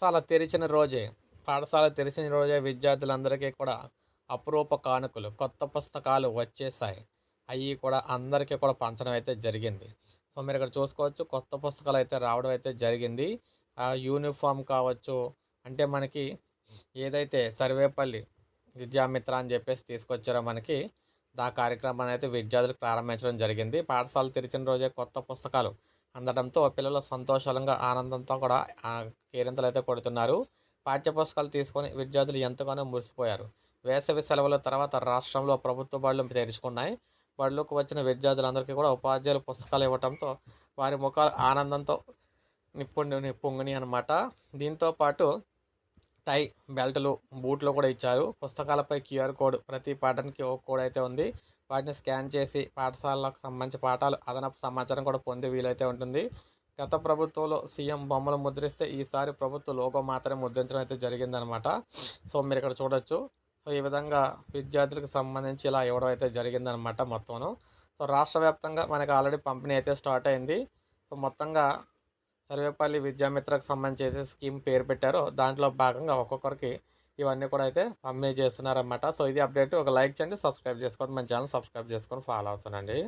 పాఠశాల తెరిచిన రోజే పాఠశాల తెరిచిన రోజే విద్యార్థులందరికీ కూడా అపురూప కానుకలు కొత్త పుస్తకాలు వచ్చేసాయి అవి కూడా అందరికీ కూడా పంచడం అయితే జరిగింది. సో మీరు ఇక్కడ చూసుకోవచ్చు కొత్త పుస్తకాలు అయితే రావడం అయితే జరిగింది. ఆ యూనిఫామ్ కావచ్చు అంటే మనకి ఏదైతే సర్వేపల్లి విద్యామిత్ర అని చెప్పేసి తీసుకొచ్చారో మనకి దా కార్యక్రమాన్ని అయితే విద్యార్థులు ప్రారంభించడం జరిగింది. పాఠశాల తెరిచిన రోజే కొత్త పుస్తకాలు అందడంతో పిల్లలు సంతోషంగా ఆనందంతో కూడా కేరింతలు అయితే కొడుతున్నారు. పాఠ్యపుస్తకాలు తీసుకొని విద్యార్థులు ఎంతగానో మురిసిపోయారు. వేసవి సెలవుల తర్వాత రాష్ట్రంలో ప్రభుత్వ బడులు తెరుచుకున్నాయి. బడులకు వచ్చిన విద్యార్థులందరికీ కూడా ఉపాధ్యాయులు పుస్తకాలు ఇవ్వడంతో వారి ముఖాలు ఆనందంతో నిప్పుండి నిప్పుంగుని అనమాట దీంతో పాటు టై బెల్టులు బూట్లు కూడా ఇచ్చారు. పుస్తకాలపై క్యూఆర్ కోడ్ ప్రతి పాఠానికి ఒక కోడ్ అయితే ఉంది. వాటిని స్కాన్ చేసి పాఠశాలకు సంబంధించి పాఠాలు అదనపు సమాచారం కూడా పొందే వీలైతే ఉంటుంది. గత ప్రభుత్వంలో సీఎం బొమ్మలు ముద్రిస్తే ఈసారి ప్రభుత్వ లోగో మాత్రమే ముద్రించడం అయితే జరిగిందనమాట. సో మీరు ఇక్కడ చూడొచ్చు. సో ఈ విధంగా విద్యార్థులకు సంబంధించి ఇలా ఇవ్వడం అయితే జరిగిందనమాట మొత్తమును. సో రాష్ట్ర వ్యాప్తంగా మనకి ఆల్రెడీ పంపిణీ అయితే స్టార్ట్ అయింది. సో మొత్తంగా సర్వేపల్లి విద్యామిత్రకు సంబంధించి అయితే స్కీమ్ పేరు పెట్టారో దాంట్లో భాగంగా ఒక్కొక్కరికి ఇవన్నీ కూడా అయితే పంపిణీ చేస్తున్నారన్నమాట. సో ఇది అప్డేట్. ఒక లైక్ చేయండి సబ్స్క్రైబ్ చేసుకోండి. మన ఛానల్ సబ్స్క్రైబ్ చేసుకొని ఫాలో అవుతానండి